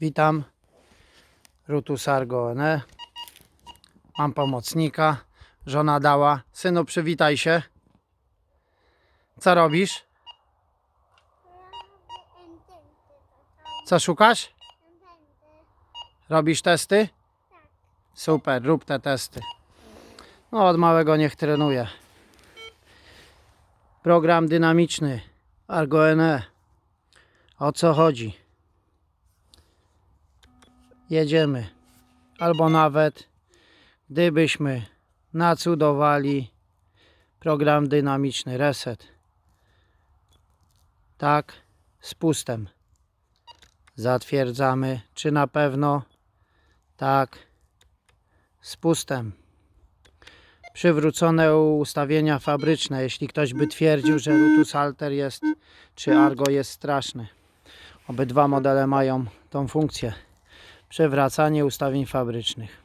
Witam. Rutus Argo. Mam pomocnika. Żona dała. Synu, przywitaj się. Co robisz? Co szukasz? Robisz testy? Super, rób te testy. No, od małego niech trenuje. Program dynamiczny. Argo NE. O co chodzi? Jedziemy. Albo nawet gdybyśmy nacudowali program dynamiczny reset. Tak, z pustem. Zatwierdzamy, czy na pewno tak, z pustem. Przywrócone ustawienia fabryczne, jeśli ktoś by twierdził, że Rutus Alter jest, czy Argo jest straszny. Obydwa modele mają tą funkcję. Przewracanie ustawień fabrycznych.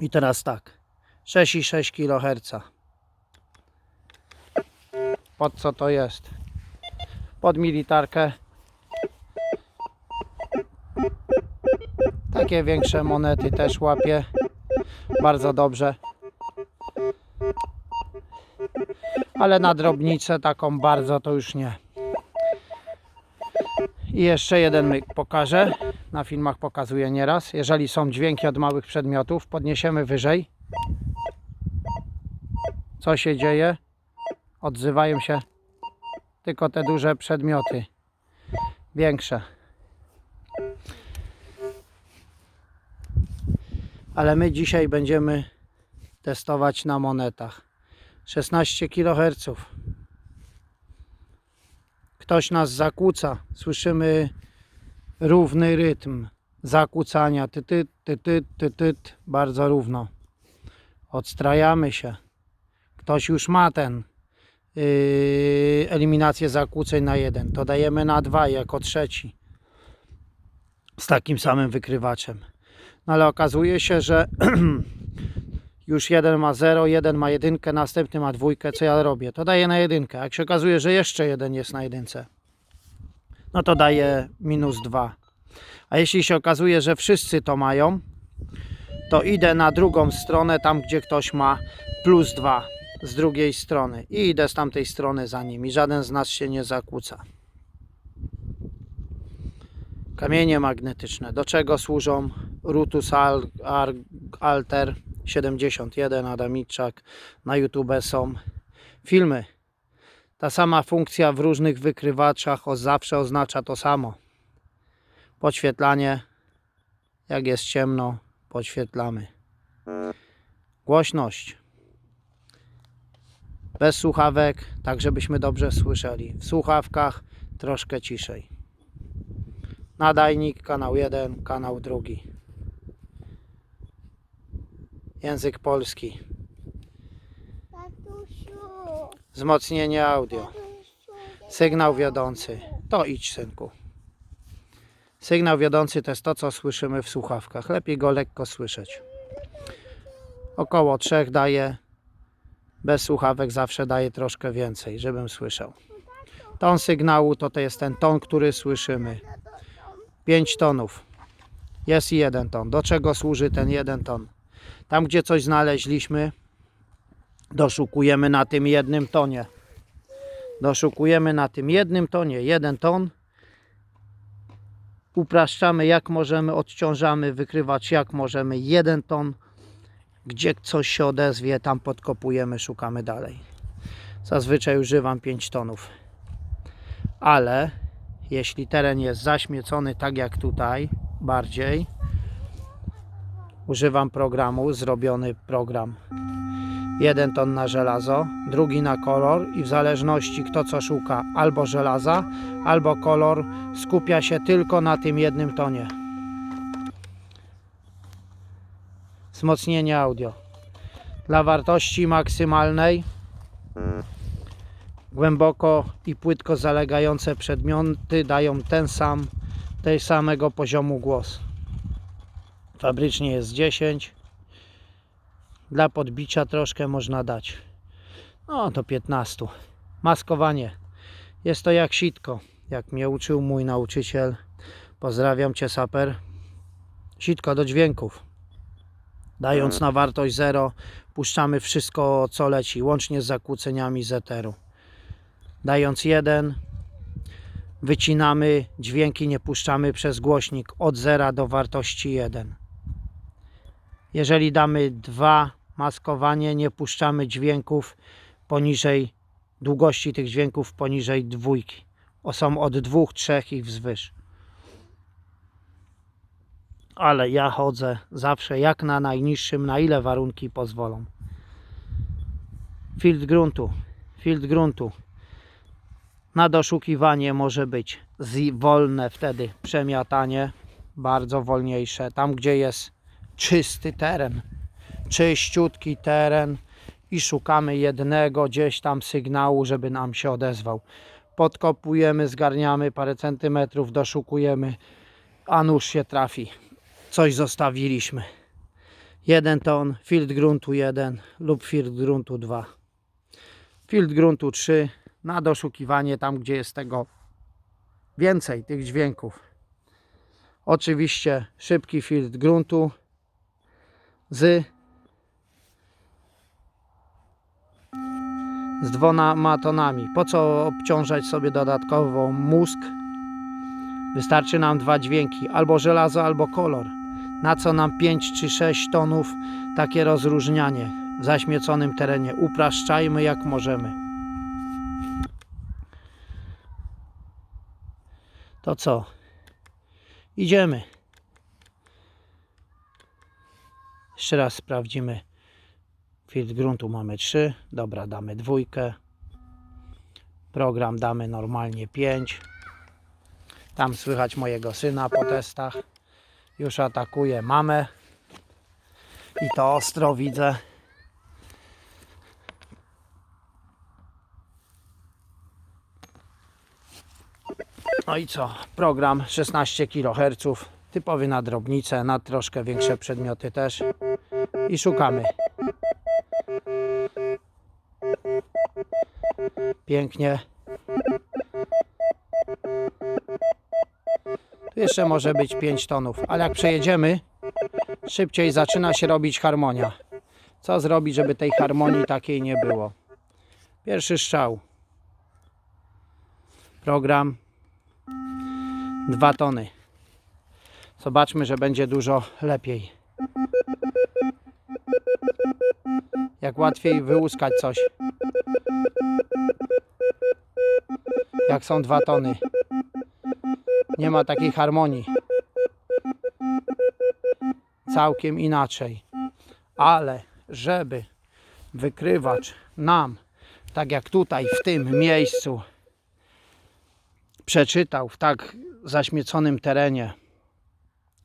I teraz tak. 6,6 kHz. Pod co to jest? Pod militarkę. Takie większe monety też łapie. Bardzo dobrze. Ale na drobnicę taką bardzo to już nie. I jeszcze jeden myk pokażę. Na filmach pokazuję nieraz. Jeżeli są dźwięki od małych przedmiotów, podniesiemy wyżej. Co się dzieje? Odzywają się tylko te duże przedmioty. Większe. Ale my dzisiaj będziemy testować na monetach. 16 kHz. Ktoś nas zakłóca. Słyszymy równy rytm zakłócania. Ty, ty, ty, ty, ty, ty, bardzo równo. Odstrajamy się. Ktoś już ma ten yy, eliminację zakłóceń na jeden. To dajemy na dwa jako trzeci. Z takim samym wykrywaczem. No ale okazuje się, że już jeden ma 0, jeden ma jedynkę, następny ma dwójkę. Co ja robię? To daję na jedynkę. Jak się okazuje, że jeszcze jeden jest na jedynce, no to daje minus 2. A jeśli się okazuje, że wszyscy to mają, to idę na drugą stronę, tam gdzie ktoś ma plus 2 z drugiej strony i idę z tamtej strony za nimi. Żaden z nas się nie zakłóca. Kamienie magnetyczne. Do czego służą? Rutus Alter 71 Adamiczak. Na YouTube są filmy. Ta sama funkcja w różnych wykrywaczach o zawsze oznacza to samo. Podświetlanie. Jak jest ciemno, podświetlamy. Głośność. Bez słuchawek, tak żebyśmy dobrze słyszeli. W słuchawkach troszkę ciszej. Nadajnik, kanał 1, kanał 2. Język polski. Wzmocnienie audio. Sygnał wiodący. To idź, synku. Sygnał wiodący to jest to, co słyszymy w słuchawkach. Lepiej go lekko słyszeć. Około 3 daje. Bez słuchawek zawsze daje troszkę więcej, żebym słyszał. Ton sygnału to, to jest ten ton, który słyszymy. 5 tonów. Jest jeden ton. Do czego służy ten jeden ton? Tam, gdzie coś znaleźliśmy, doszukujemy na tym jednym tonie doszukujemy na tym jednym tonie, jeden ton. Upraszczamy jak możemy, odciążamy, wykrywać jak możemy, jeden ton. Gdzie coś się odezwie, tam podkopujemy, szukamy dalej. Zazwyczaj używam 5 tonów. Ale jeśli teren jest zaśmiecony tak jak tutaj, bardziej, używam programu, zrobiony program jeden ton na żelazo, drugi na kolor i w zależności kto co szuka, albo żelaza, albo kolor, skupia się tylko na tym jednym tonie. Wzmocnienie audio. Dla wartości maksymalnej głęboko i płytko zalegające przedmioty dają ten sam, tej samego poziomu głos. Fabrycznie jest 10, dla podbicia troszkę można dać. No do 15. Maskowanie. Jest to jak sitko, jak mnie uczył mój nauczyciel. Pozdrawiam Cię, Saper. Sitko do dźwięków. Dając na wartość 0, puszczamy wszystko, co leci, łącznie z zakłóceniami z eteru. Dając 1, wycinamy dźwięki, nie puszczamy przez głośnik od 0 do wartości 1. Jeżeli damy 2 maskowanie, nie puszczamy dźwięków poniżej długości tych dźwięków poniżej dwójki. O, są od dwóch, trzech i wzwyż. Ale ja chodzę zawsze jak na najniższym, na ile warunki pozwolą. Field gruntu. Field gruntu. Na doszukiwanie może być wolne wtedy przemiatanie, bardzo wolniejsze. Tam, gdzie jest czysty teren, czyściutki teren i szukamy jednego gdzieś tam sygnału, żeby nam się odezwał. Podkopujemy, zgarniamy parę centymetrów, doszukujemy, a nóż się trafi. Coś zostawiliśmy. Jeden ton, field gruntu 1 lub field gruntu 2. Field gruntu 3 na doszukiwanie tam, gdzie jest tego więcej tych dźwięków. Oczywiście szybki field gruntu z z dwoma tonami. Po co obciążać sobie dodatkowo mózg? Wystarczy nam dwa dźwięki, albo żelazo, albo kolor. Na co nam 5 czy 6 tonów takie rozróżnianie w zaśmieconym terenie? Upraszczajmy jak możemy. To co? Idziemy. Jeszcze raz sprawdzimy. Field gruntu mamy 3. Dobra, damy dwójkę. Program damy normalnie 5. Tam słychać mojego syna po testach. Już atakuje mamę. I to ostro widzę. No i co? Program 16 kHz. Typowy na drobnicę, na troszkę większe przedmioty też. I szukamy. Pięknie. Tu jeszcze może być 5 tonów, ale jak przejedziemy, szybciej zaczyna się robić harmonia. Co zrobić, żeby tej harmonii takiej nie było? Pierwszy strzał. Program 2 tony. Zobaczmy, że będzie dużo lepiej. Jak łatwiej wyłuskać coś. Jak są dwa tony. Nie ma takiej harmonii. Całkiem inaczej. Ale żeby wykrywacz nam, tak jak tutaj w tym miejscu, przeczytał w tak zaśmieconym terenie,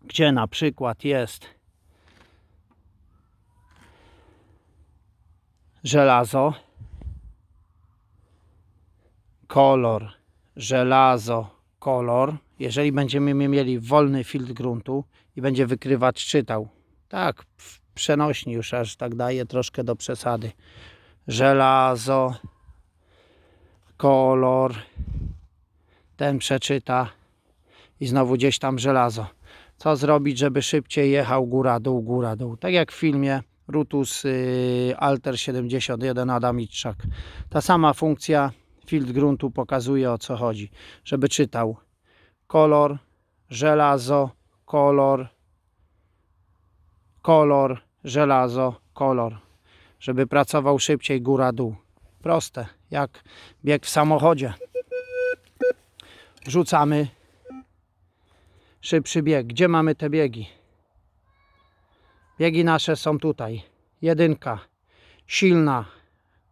gdzie na przykład jest żelazo, kolor, żelazo, kolor. Jeżeli będziemy mieli wolny filtr gruntu i będzie wykrywacz czytał, tak, przenośni już aż tak daje troszkę do przesady. Żelazo, kolor, ten przeczyta i znowu gdzieś tam żelazo. Co zrobić, żeby szybciej jechał góra-dół, góra-dół? Tak jak w filmie Rutus y, Alter 71 Adamiczak. Ta sama funkcja field gruntu pokazuje o co chodzi. Żeby czytał kolor, żelazo, kolor, kolor, żelazo, kolor. Żeby pracował szybciej góra-dół. Proste, jak bieg w samochodzie. Wrzucamy szybszy bieg. Gdzie mamy te biegi? Biegi nasze są tutaj. Jedynka, silna,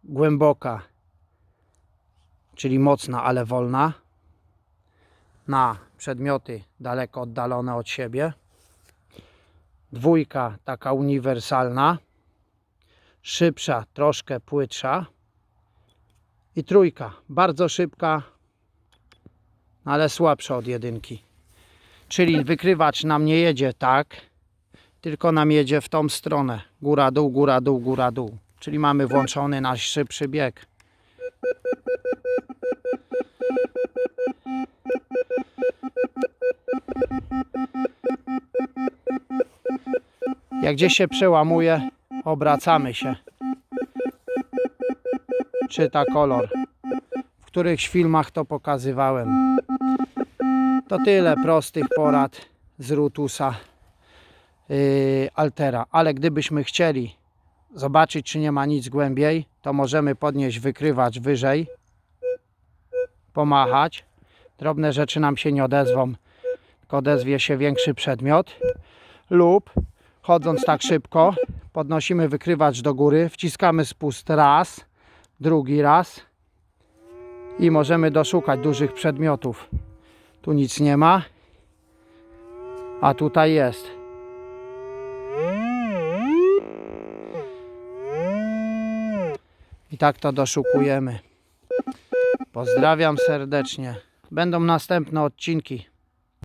głęboka, czyli mocna, ale wolna. Na przedmioty daleko oddalone od siebie. Dwójka, taka uniwersalna. Szybsza, troszkę płytsza. I trójka, bardzo szybka, ale słabsza od jedynki. Czyli wykrywacz nam nie jedzie tak, tylko nam jedzie w tą stronę. Góra, dół, góra, dół, góra, dół. Czyli mamy włączony nasz szybszy bieg. Jak gdzieś się przełamuje, obracamy się. Czyta kolor. W którychś filmach to pokazywałem. To tyle prostych porad z Rutusa yy, Altera. Ale gdybyśmy chcieli zobaczyć, czy nie ma nic głębiej, to możemy podnieść wykrywacz wyżej, pomachać. Drobne rzeczy nam się nie odezwą, tylko odezwie się większy przedmiot. Lub chodząc tak szybko, podnosimy wykrywacz do góry, wciskamy spust raz, drugi raz i możemy doszukać dużych przedmiotów. Tu nic nie ma, a tutaj jest. I tak to doszukujemy. Pozdrawiam serdecznie. Będą następne odcinki.